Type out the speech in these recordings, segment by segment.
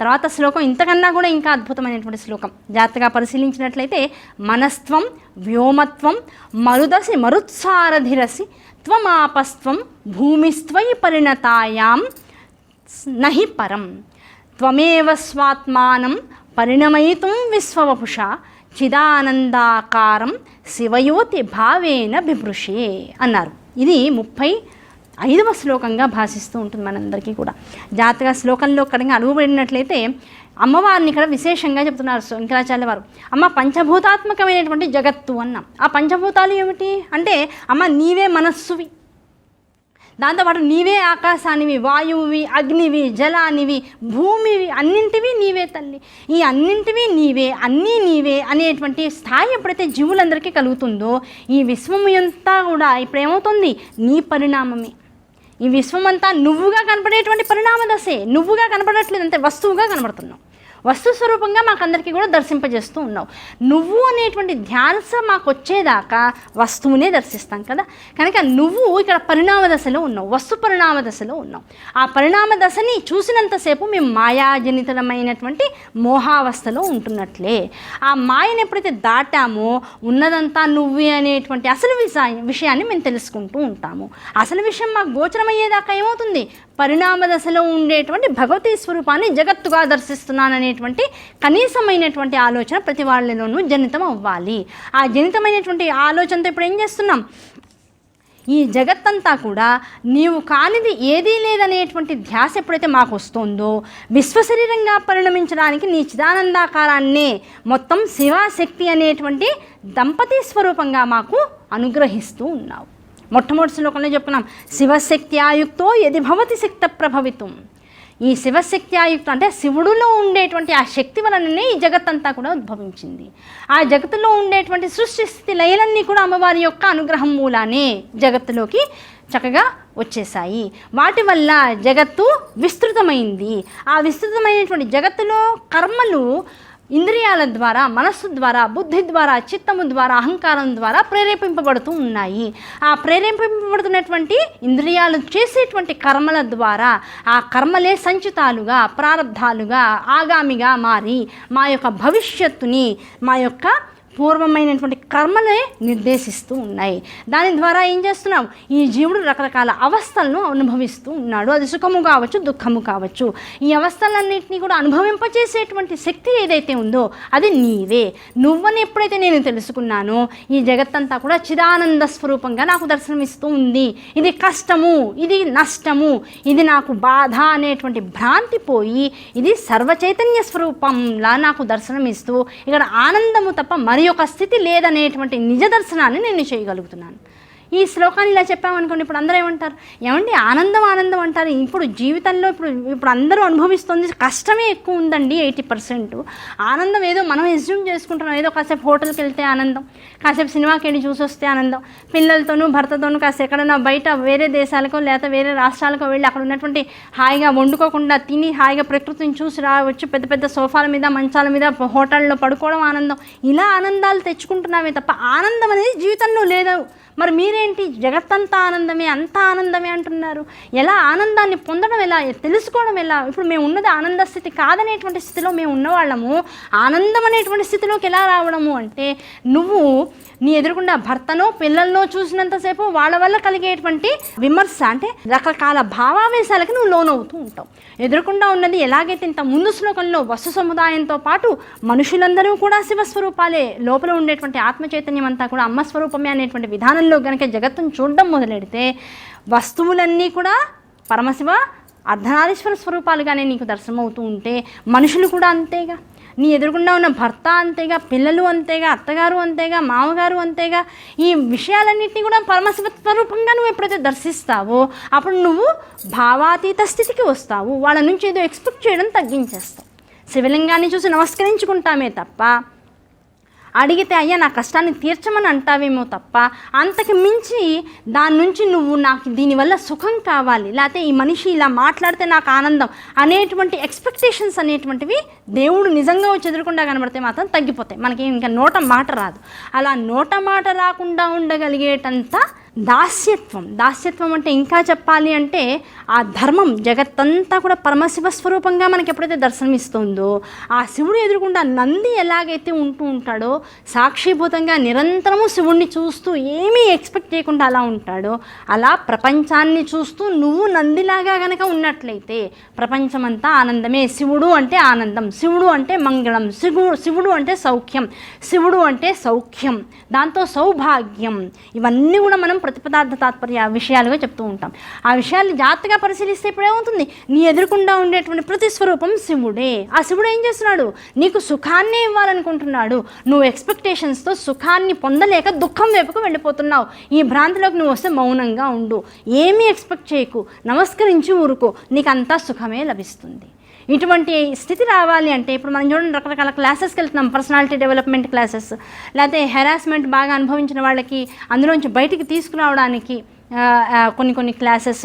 తర్వాత శ్లోకం ఇంతకన్నా కూడా ఇంకా అద్భుతమైనటువంటి శ్లోకం. జాగ్రత్తగా పరిశీలించినట్లయితే మనస్త్వం వ్యోమత్వం మరుదసి మరుత్సారధిరసి త్వమాపస్త్వం భూమిస్త్వై పరిణతాయాం నహి పరం. త్వమేవ స్వాత్మానం పరిణమయితుం విశ్వవపుష చిదానందాకారం శివయోతి భావేన బిభృషే అన్నారు. ఇది ముప్పై ఐదవ శ్లోకంగా భాషిస్తూ ఉంటుంది మనందరికీ కూడా. జాతక శ్లోకంలో కడంగా అడుగుబడినట్లయితే అమ్మవారిని ఇక్కడ విశేషంగా చెప్తున్నారు శంకరాచార్య వారు. అమ్మ పంచభూతాత్మకమైనటువంటి జగత్తు అన్నాం. ఆ పంచభూతాలు ఏమిటి? అంటే అమ్మ నీవే మనస్సువి. దాంతోపాటు నీవే ఆకాశానివి వాయువువి అగ్నివి జలానివి భూమివి అన్నింటివి నీవే తల్లి. ఈ అన్నింటివి నీవే అన్నీ నీవే అనేటువంటి స్థాయి ఎప్పుడైతే జీవులందరికీ కలుగుతుందో ఈ విశ్వం అంతా కూడా ఇప్పుడు ఏమవుతుంది నీ పరిణామమే. ఈ విశ్వమంతా నువ్వుగా కనపడేటువంటి పరిణామ దశే నువ్వుగా కనపడట్లేదు అంతే వస్తువుగా కనబడుతున్నావు వస్తు స్వరూపంగా మాకందరికీ కూడా దర్శింపజేస్తూ ఉన్నావు. నువ్వు అనేటువంటి ధ్యాస మాకు వచ్చేదాకా వస్తువునే దర్శిస్తాం కదా? కనుక నువ్వు ఇక్కడ పరిణామ దశలో ఉన్నావు వస్తు పరిణామ దశలో ఉన్నావు. ఆ పరిణామ దశని చూసినంతసేపు మేము మాయాజనితమైనటువంటి మోహావస్థలో ఉంటున్నట్లే. ఆ మాయను ఎప్పుడైతే దాటామో ఉన్నదంతా నువ్వే అనేటువంటి అసలు విషయాన్ని మేము తెలుసుకుంటూ ఉంటాము. అసలు విషయం మాకు గోచరమయ్యేదాకా ఏమవుతుంది? పరిణామ దశలో ఉండేటువంటి భగవతీ స్వరూపాన్ని జగత్తుగా అనేటువంటి కనీసమైనటువంటి ఆలోచన ప్రతి వాళ్ళలోనూ జనితం అవ్వాలి. ఆ జనితమైనటువంటి ఆలోచనతో ఇప్పుడు ఏం చేస్తున్నాం? ఈ జగత్తంతా కూడా నీవు కానిది ఏదీ లేదనేటువంటి ధ్యాస ఎప్పుడైతే మాకు వస్తుందో విశ్వశరీరంగా పరిణమించడానికి నీ చిదానందాకారాన్నే మొత్తం శివాశక్తి అనేటువంటి దంపతి స్వరూపంగా మాకు అనుగ్రహిస్తూ ఉన్నావు. మొట్టమొదటి శ్లోకంలో చెప్పుకున్నాం శివశక్తి ఆయుక్తో యది భవతి శక్త ప్రభవితం. ఈ శివశక్తి ఆయుక్త అంటే శివుడులో ఉండేటువంటి ఆ శక్తి వలననే ఈ జగత్తంతా కూడా ఉద్భవించింది. ఆ జగత్తులో ఉండేటువంటి సృష్టి స్థితి లయలన్నీ కూడా అమ్మవారి యొక్క అనుగ్రహం మూలానే జగత్తులోకి చక్కగా వచ్చేసాయి వాటి వల్ల జగత్తు విస్తృతమైంది. ఆ విస్తృతమైనటువంటి జగత్తులో కర్మలు ఇంద్రియాల ద్వారా మనస్సు ద్వారా బుద్ధి ద్వారా చిత్తము ద్వారా అహంకారం ద్వారా ప్రేరేపింపబడుతూ ఉన్నాయి. ఆ ప్రేరేపింపబడుతున్నటువంటి ఇంద్రియాలు చేసేటువంటి కర్మల ద్వారా ఆ కర్మలే సంచితాలుగా ప్రారంధాలుగా ఆగామిగా మారి మా యొక్క భవిష్యత్తుని మా యొక్క పూర్వమైనటువంటి కర్మలే నిర్దేశిస్తూ ఉన్నాయి. దాని ద్వారా ఏం చేస్తున్నాం? ఈ జీవుడు రకరకాల అవస్థలను అనుభవిస్తూ ఉన్నాడు. అది సుఖము కావచ్చు దుఃఖము కావచ్చు. ఈ అవస్థలన్నింటినీ కూడా అనుభవింపచేసేటువంటి శక్తి ఏదైతే ఉందో అది నీవే. నువ్వని ఎప్పుడైతే నేను తెలుసుకున్నానో ఈ జగత్తంతా కూడా చిదానంద స్వరూపంగా నాకు దర్శనమిస్తూ ఉంది. ఇది కష్టము ఇది నష్టము ఇది నాకు బాధ అనేటువంటి భ్రాంతి పోయి ఇది సర్వచైతన్య స్వరూపంలా నాకు దర్శనమిస్తూ ఇక్కడ ఆనందము తప్ప మరి ఒక స్థితి లేదనేటువంటి నిజ దర్శనాన్ని నేను చేయగలుగుతున్నాను. ఈ శ్లోకాన్ని ఇలా చెప్పామనుకోండి ఇప్పుడు అందరూ ఏమంటారు? ఏమండి ఆనందం ఆనందం అంటారు. ఇప్పుడు జీవితంలో ఇప్పుడు ఇప్పుడు అందరూ అనుభవిస్తుంది కష్టమే ఎక్కువ ఉందండి ఎయిటీ పర్సెంట్. ఆనందం ఏదో మనం ఎస్యూమ్ చేసుకుంటున్నాం ఏదో కాసేపు హోటల్కి వెళ్తే ఆనందం కాసేపు సినిమాకి వెళ్ళి చూసి వస్తే ఆనందం. పిల్లలతోనూ భర్తతోనూ కాసేపు ఎక్కడైనా బయట వేరే దేశాలకో లేకపోతే వేరే రాష్ట్రాలకో వెళ్ళి అక్కడ ఉన్నటువంటి హాయిగా వండుకోకుండా తిని హాయిగా ప్రకృతిని చూసి రావచ్చు పెద్ద పెద్ద సోఫాల మీద మంచాల మీద హోటల్లో పడుకోవడం ఆనందం. ఇలా ఆనందాలు తెచ్చుకుంటున్నామే తప్ప ఆనందం అనేది జీవితంలో లేదు. మరి మీరేంటి? జగత్తంతా ఆనందమే అంత ఆనందమే అంటున్నారు. ఎలా ఆనందాన్ని పొందడం ఎలా? తెలుసుకోవడం ఎలా? ఇప్పుడు మేము ఉన్నది ఆనంద స్థితి కాదనేటువంటి స్థితిలో మేము ఉన్నవాళ్ళము. ఆనందం అనేటువంటి స్థితిలోకి ఎలా రావడము అంటే నువ్వు నీ ఎదురుకుండా భర్తనో పిల్లల్లో చూసినంతసేపు వాళ్ళ వల్ల కలిగేటువంటి విమర్శ అంటే రకరకాల భావావేశాలకి నువ్వు లోనవుతూ ఉంటావు. ఎదురుకుండా ఉన్నది ఎలాగైతే ఇంత ముందు శ్లోకంలో వస్తు సముదాయంతో పాటు మనుషులందరూ కూడా శివస్వరూపాలే లోపల ఉండేటువంటి ఆత్మ చైతన్యం అంతా కూడా అమ్మ స్వరూపమే అనేటువంటి విధానం కోణంలో కనుక జగత్తును చూడడం మొదలెడితే వస్తువులన్నీ కూడా పరమశివ అర్ధనారీశ్వర స్వరూపాలుగానే నీకు దర్శనమవుతూ ఉంటే మనుషులు కూడా అంతేగా. నీ ఎదురుగుండా ఉన్న భర్త అంతేగా పిల్లలు అంతేగా అత్తగారు అంతేగా మామగారు అంతేగా. ఈ విషయాలన్నింటినీ కూడా పరమశివ స్వరూపంగా నువ్వు ఎప్పుడైతే దర్శిస్తావో అప్పుడు నువ్వు భావాతీత స్థితికి వస్తావు. వాళ్ళ నుంచి ఏదో ఎక్స్పెక్ట్ చేయడం తగ్గించేస్తావు. శివలింగాన్ని చూసి నమస్కరించుకుంటామే తప్ప అడిగితే అయ్యా నా కష్టాన్ని తీర్చమని అంటావేమో తప్ప అంతకు మించి దాని నుంచి నువ్వు నాకు దీనివల్ల సుఖం కావాలి. లేకపోతే ఈ మనిషి ఇలా మాట్లాడితే నాకు ఆనందం. అనేటువంటి ఎక్స్పెక్టేషన్స్ అనేటువంటివి దేవుడు నిజంగా వచ్చి ఎదురకుండా కనబడితే మాత్రం తగ్గిపోతాయి. మనకి ఇంకా నోట మాట రాదు. అలా నోట మాట రాకుండా ఉండగలిగేటంత దాస్యత్వం. దాస్యత్వం అంటే ఇంకా చెప్పాలి అంటే ఆ ధర్మం జగత్తంతా కూడా పరమశివ స్వరూపంగా మనకి ఎప్పుడైతే దర్శనమిస్తుందో ఆ శివుడు ఎదురుకుండా నంది ఎలాగైతే ఉంటూ ఉంటాడో సాక్షిభూతంగా నిరంతరము శివుణ్ణి చూస్తూ ఏమీ ఎక్స్పెక్ట్ చేయకుండా అలా ఉంటాడో అలా ప్రపంచాన్ని చూస్తూ నువ్వు నందిలాగా గనక ఉన్నట్లయితే ప్రపంచమంతా ఆనందమే. శివుడు అంటే ఆనందం శివుడు అంటే మంగళం శివుడు శివుడు అంటే సౌఖ్యం శివుడు అంటే సౌఖ్యం దాంతో సౌభాగ్యం. ఇవన్నీ కూడా మనం ప్రతిపదార్థ తాత్పర్య విషయాలుగా చెప్తూ ఉంటాం. ఆ విషయాలు జాగ్రత్తగా పరిశీలిస్తే ఇప్పుడు ఏమవుతుంది? నీ ఎదురుకుండా ఉండేటువంటి ప్రతి స్వరూపం శివుడే. ఆ శివుడు ఏం చేస్తున్నాడు? నీకు సుఖాన్ని ఇవ్వాలనుకుంటున్నాడు. నువ్వు ఎక్స్పెక్టేషన్స్తో సుఖాన్ని పొందలేక దుఃఖం వైపుకు వెళ్ళిపోతున్నావు. ఈ భ్రాంతిలోకి నువ్వు వస్తే మౌనంగా ఉండు. ఏమీ ఎక్స్పెక్ట్ చేయకు. నమస్కరించి ఊరుకో. నీకు అంతా సుఖమే లభిస్తుంది. ఇటువంటి స్థితి రావాలి అంటే ఇప్పుడు మనం చూడండి రకరకాల క్లాసెస్కి వెళ్తున్నాం పర్సనాలిటీ డెవలప్మెంట్ క్లాసెస్ లేకపోతే హెరాస్మెంట్ బాగా అనుభవించిన వాళ్ళకి అందులోంచి బయటికి తీసుకురావడానికి కొన్ని కొన్ని క్లాసెస్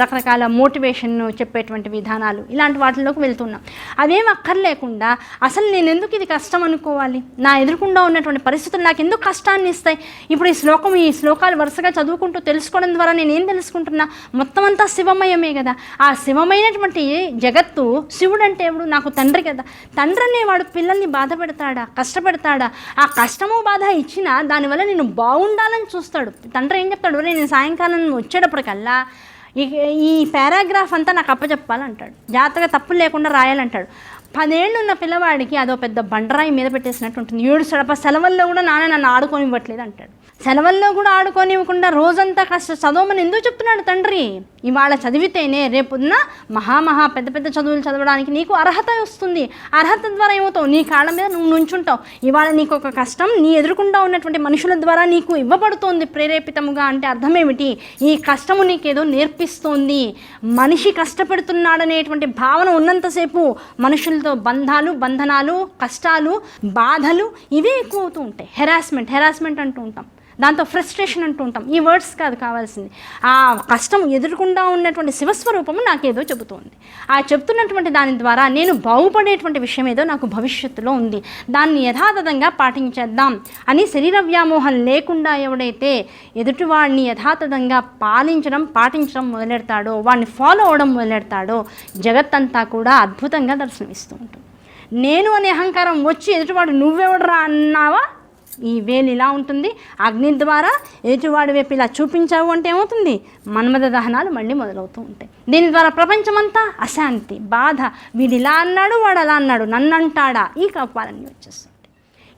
రకరకాల మోటివేషన్ చెప్పేటువంటి విధానాలు ఇలాంటి వాటిల్లోకి వెళ్తున్నాం. అవేం అక్కర్లేకుండా అసలు నేను ఎందుకు ఇది కష్టం అనుకోవాలి? నా ఎదురుకుండా ఉన్నటువంటి పరిస్థితులు నాకు ఎందుకు కష్టాన్ని ఇస్తాయి? ఇప్పుడు ఈ శ్లోకం ఈ శ్లోకాలు వరుసగా చదువుకుంటూ తెలుసుకోవడం ద్వారా నేను ఏం తెలుసుకుంటున్నా? మొత్తం అంతా శివమయమే కదా. ఆ శివమైనటువంటి జగత్తు శివుడు అంటే ఎవడు? నాకు తండ్రి కదా. తండ్రి అనేవాడు పిల్లల్ని బాధ పెడతాడా? కష్టపెడతాడా? ఆ కష్టము బాధ ఇచ్చినా దానివల్ల నేను బాగుండాలని చూస్తాడు. తండ్రి ఏం చెప్తాడు? నేను సాయంకాలం వచ్చేటప్పటికల్లా ఈ ఈ పారాగ్రాఫ్ అంతా నాకు అప్పచెప్పాలంటాడు. జాగ్రత్తగా తప్పులు లేకుండా రాయాలంటాడు. పదేళ్ళు ఉన్న పిల్లవాడికి అదో పెద్ద బండరాయి మీద పెట్టేసినట్టు ఉంటుంది. ఏడు సడప సెలవుల్లో కూడా నాన్న నన్ను ఆడుకోనివ్వట్లేదు అంటాడు. సెలవుల్లో కూడా ఆడుకోనివ్వకుండా రోజంతా కష్ట చదవమని ఎందుకు చెప్తున్నాడు తండ్రి? ఇవాళ చదివితేనే రేపున్న మహామహా పెద్ద పెద్ద చదువులు చదవడానికి నీకు అర్హత వస్తుంది. అర్హత ద్వారా ఏమవుతావు? నీ కాళ్ళ మీద నువ్వు నుంచుంటావు. ఇవాళ నీకు ఒక కష్టం నీ ఎదురుకుండా ఉన్నటువంటి మనుషుల ద్వారా నీకు ఇవ్వబడుతోంది ప్రేరేపితముగా అంటే అర్థం ఏమిటి ఈ కష్టము నీకేదో నేర్పిస్తోంది. మనిషి కష్టపెడుతున్నాడనేటువంటి భావన ఉన్నంతసేపు మనుషులతో బంధాలు బంధనాలు కష్టాలు బాధలు ఇవే ఎక్కువ అవుతూ ఉంటాయి. హెరాస్మెంట్ హెరాస్మెంట్ అంటూ ఉంటాం. దాంతో ఫ్రస్ట్రేషన్ అంటూ ఉంటాం. ఈ వర్డ్స్ కాదు కావాల్సింది. ఆ కష్టం ఎదురుకుండా ఉన్నటువంటి శివస్వరూపము నాకేదో చెబుతోంది. ఆ చెబుతున్నటువంటి దాని ద్వారా నేను బాగుపడేటువంటి విషయం ఏదో నాకు భవిష్యత్తులో ఉంది. దాన్ని యథాతథంగా పాటించేద్దాం అని శరీర వ్యామోహం లేకుండా ఎవడైతే ఎదుటివాడిని యథాతథంగా పాలించడం పాటించడం మొదలెడతాడో వాడిని ఫాలో అవడం మొదలెడతాడో జగత్తంతా కూడా అద్భుతంగా దర్శనమిస్తూ ఉంటుంది. నేను అనే అహంకారం వచ్చి ఎదుటివాడు నువ్వెవడరా అన్నావా? ఈ వేలు ఇలా ఉంటుంది. అగ్ని ద్వారా ఎదుటివాడి వైపు ఇలా చూపించావు అంటే ఏమవుతుంది? మన్మద దహనాలు మళ్ళీ మొదలవుతూ ఉంటాయి. దీని ద్వారా ప్రపంచమంతా అశాంతి బాధ వీడు ఇలా అన్నాడు వాడు అలా అన్నాడు నన్ను అంటాడా ఈ కపాలన్నీ వచ్చేస్తుంది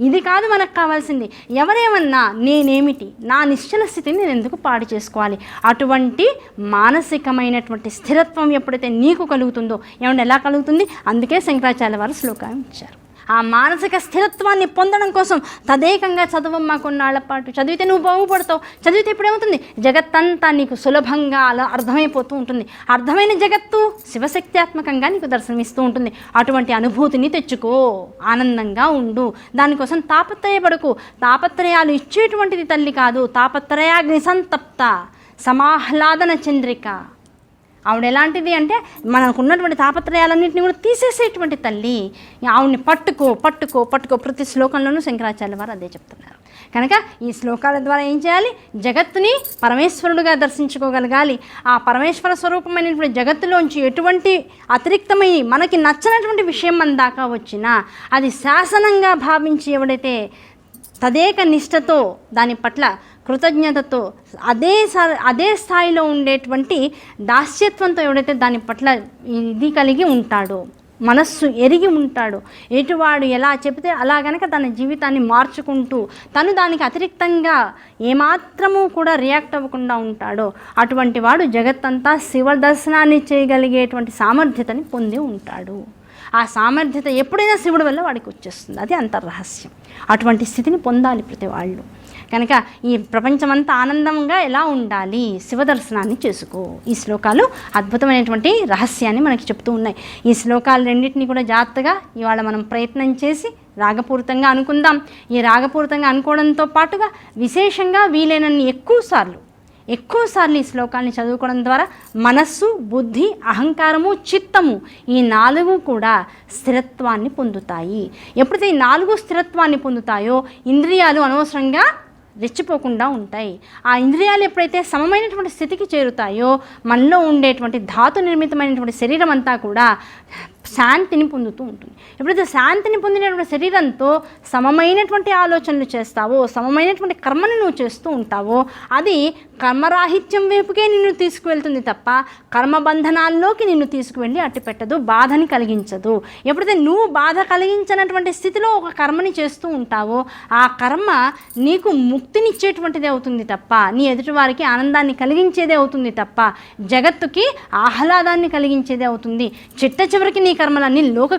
ఇది కాదు మనకు కావాల్సింది. ఎవరేమన్నా నేనేమిటి? నా నిశ్చల స్థితిని నేను ఎందుకు పాడు చేసుకోవాలి? అటువంటి మానసికమైనటువంటి స్థిరత్వం ఎప్పుడైతే నీకు కలుగుతుందో ఏమన్నా ఎలా కలుగుతుంది? అందుకే శంకరాచార్య వారు శ్లోకాన్ని ఇచ్చారు. ఆ మానసిక స్థిరత్వాన్ని పొందడం కోసం తదేకంగా చదవమ్మా కొన్నాళ్ళ పాటు చదివితే నువ్వు బాగుపడతావు. చదివితే ఇప్పుడేమవుతుంది జగత్తంతా నీకు సులభంగా అలా అర్థమైపోతూ ఉంటుంది. అర్థమైన జగత్తు శివశక్త్యాత్మకంగా నీకు దర్శనమిస్తూ ఉంటుంది. అటువంటి అనుభూతిని తెచ్చుకో. ఆనందంగా ఉండు. దానికోసం తాపత్రయపడకు. తాపత్రయాలు ఇచ్చేటువంటిది తల్లి కాదు. తాపత్రయాగ్ని సంతప్త. సమాహ్లాదన చంద్రిక. ఆవిడ ఎలాంటిది అంటే మనకు ఉన్నటువంటి తాపత్రయాలన్నింటినీ కూడా తీసేసేటువంటి తల్లి. ఆవిడని పట్టుకో పట్టుకో పట్టుకో. ప్రతి శ్లోకంలోనూ శంకరాచార్య వారు అదే చెప్తున్నారు. కనుక ఈ శ్లోకాల ద్వారా ఏం చేయాలి? జగత్తుని పరమేశ్వరుడుగా దర్శించుకోగలగాలి. ఆ పరమేశ్వర స్వరూపమైనటువంటి జగత్తులోంచి ఎటువంటి అతిరిక్తమై మనకి నచ్చనటువంటి విషయం మన దాకా వచ్చినా అది శాసనంగా భావించి ఎవడైతే తదేక నిష్టతో దాని పట్ల కృతజ్ఞతతో అదే అదే స్థాయిలో ఉండేటువంటి దాస్యత్వంతో ఎవడైతే దాని పట్ల ఇది కలిగి ఉంటాడో మనస్సు ఎరిగి ఉంటాడు ఎటువాడు ఎలా చెబితే అలా గనక తన జీవితాన్ని మార్చుకుంటూ తను దానికి అతిరిక్తంగా ఏమాత్రము కూడా రియాక్ట్ అవ్వకుండా ఉంటాడో అటువంటి వాడు జగత్తంతా శివ దర్శనాన్ని చేయగలిగేటువంటి సామర్థ్యతని పొంది ఉంటాడు. ఆ సామర్థ్యత ఎప్పుడైనా శివుడి వల్ల వాడికి వచ్చేస్తుంది. అది అంత రహస్యం అటువంటి స్థితిని పొందాలి ప్రతి వాళ్ళు కనుక ఈ ప్రపంచమంతా ఆనందంగా ఎలా ఉండాలి? శివ దర్శనాన్ని చేసుకో. ఈ శ్లోకాలు అద్భుతమైనటువంటి రహస్యాన్ని మనకి చెప్తూ ఉన్నాయి. ఈ శ్లోకాలు రెండింటినీ కూడా జాగ్రత్తగా ఇవాళ మనం ప్రయత్నం చేసి రాగపూరితంగా అనుకుందాం. ఈ రాగపూరితంగా అనుకోవడంతో పాటుగా విశేషంగా వీలైనన్ని ఎక్కువ సార్లు ఎక్కువసార్లు ఈ శ్లోకాన్ని చదువుకోవడం ద్వారా మనస్సు బుద్ధి అహంకారము చిత్తము ఈ నాలుగు కూడా స్థిరత్వాన్ని పొందుతాయి. ఎప్పుడైతే ఈ నాలుగు స్థిరత్వాన్ని పొందుతాయో ఇంద్రియాలు అనవసరంగా రెచ్చిపోకుండా ఉంటాయి. ఆ ఇంద్రియాలు ఎప్పుడైతే సమమైనటువంటి స్థితికి చేరుతాయో మనలో ఉండేటువంటి ధాతు నిర్మితమైనటువంటి శరీరం అంతా కూడా శాంతిని పొందుతూ ఉంటుంది. ఎప్పుడైతే శాంతిని పొందినటువంటి శరీరంతో సమమైనటువంటి ఆలోచనలు చేస్తావో సమమైనటువంటి కర్మను నువ్వు చేస్తూ ఉంటావో అది కర్మరాహిత్యం వైపుకే నిన్ను తీసుకువెళ్తుంది తప్ప కర్మబంధనాల్లోకి నిన్ను తీసుకువెళ్ళి అట్టి పెట్టదు బాధని కలిగించదు. ఎప్పుడైతే నువ్వు బాధ కలిగించినటువంటి స్థితిలో ఒక కర్మని చేస్తూ ఉంటావో ఆ కర్మ నీకు ముక్తినిచ్చేటువంటిదే అవుతుంది తప్ప నీ ఎదుటివారికి ఆనందాన్ని కలిగించేదే అవుతుంది తప్ప జగత్తుకి ఆహ్లాదాన్ని కలిగించేదే అవుతుంది. చిట్ట చివరికి నీ కర్మలన్నీ లోక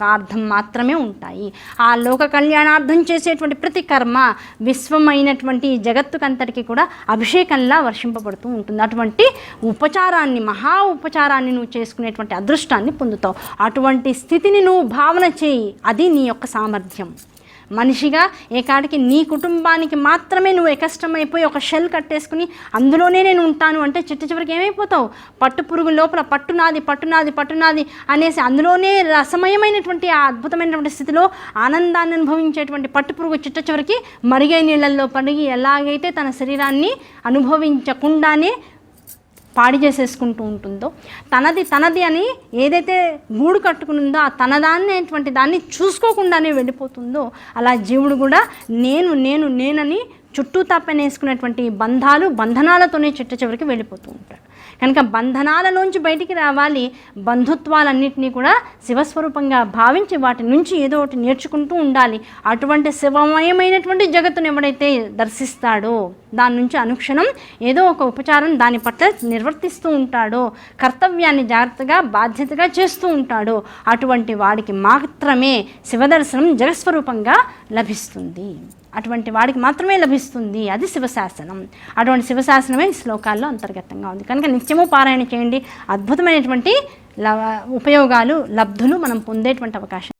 లోకార్థం మాత్రమే ఉంటాయి. ఆ లోక కళ్యాణార్థం చేసేటువంటి ప్రతి కర్మ విశ్వమైనటువంటి జగత్తుకంతటికి కూడా అభిషేకంలా వర్షింపబడుతూ ఉంటుంది. అటువంటి ఉపచారాన్ని మహా ఉపచారాన్ని నువ్వు చేసుకునేటువంటి అదృష్టాన్ని పొందుతావు. అటువంటి స్థితిని నువ్వు భావన చేయి. అది నీ యొక్క సామర్థ్యం. మనిషిగా ఏకాడికి నీ కుటుంబానికి మాత్రమే నువ్వు ఎకష్టమైపోయి ఒక షెల్ కట్టేసుకుని అందులోనే నేను ఉంటాను అంటే చిట్ట చివరికి ఏమైపోతావు? పట్టు పురుగు లోపల పట్టునాది పట్టునాది పట్టునాది అనేసి అందులోనే రసమయమైనటువంటి ఆ అద్భుతమైనటువంటి స్థితిలో ఆనందాన్ని అనుభవించేటువంటి పట్టు పురుగు చిట్ట చివరికి మరిగే నీళ్ళల్లో పడిగి ఎలాగైతే తన శరీరాన్ని అనుభవించకుండానే పాడి చేసేసుకుంటూ ఉంటుందో తనది తనది అని ఏదైతే గూడు కట్టుకునిందో ఆ తనదాన్నేటువంటి దాన్ని చూసుకోకుండానే వెళ్ళిపోతుందో అలా జీవుడు కూడా నేను నేను నేనని చుట్టూ తప్పనేసుకునేటువంటి బంధాలు బంధనాలతోనే చిట్ట చివరికి వెళ్ళిపోతూ ఉంటాడు. కనుక బంధనాలలోంచి బయటికి రావాలి బంధుత్వాలన్నింటినీ కూడా శివస్వరూపంగా భావించి వాటి నుంచి ఏదో ఒకటి నేర్చుకుంటూ ఉండాలి. అటువంటి శివమయమైనటువంటి జగత్తును ఎవడైతే దర్శిస్తాడో దాని నుంచి అనుక్షణం ఏదో ఒక ఉపచారం దాని పట్ల నిర్వర్తిస్తూ ఉంటాడో. కర్తవ్యాన్ని జాగ్రత్తగా బాధ్యతగా చేస్తూ ఉంటాడో. అటువంటి వాడికి మాత్రమే శివదర్శనం జగస్వరూపంగా లభిస్తుంది. అటువంటి వాడికి మాత్రమే లభిస్తుంది అది శివశాసనం. అటువంటి శివశాసనమే ఈ శ్లోకాల్లో అంతర్గతంగా ఉంది. కనుక నిత్యము పారాయణ చేయండి. అద్భుతమైనటువంటి ఉపయోగాలు లబ్ధులు మనం పొందేటువంటి అవకాశం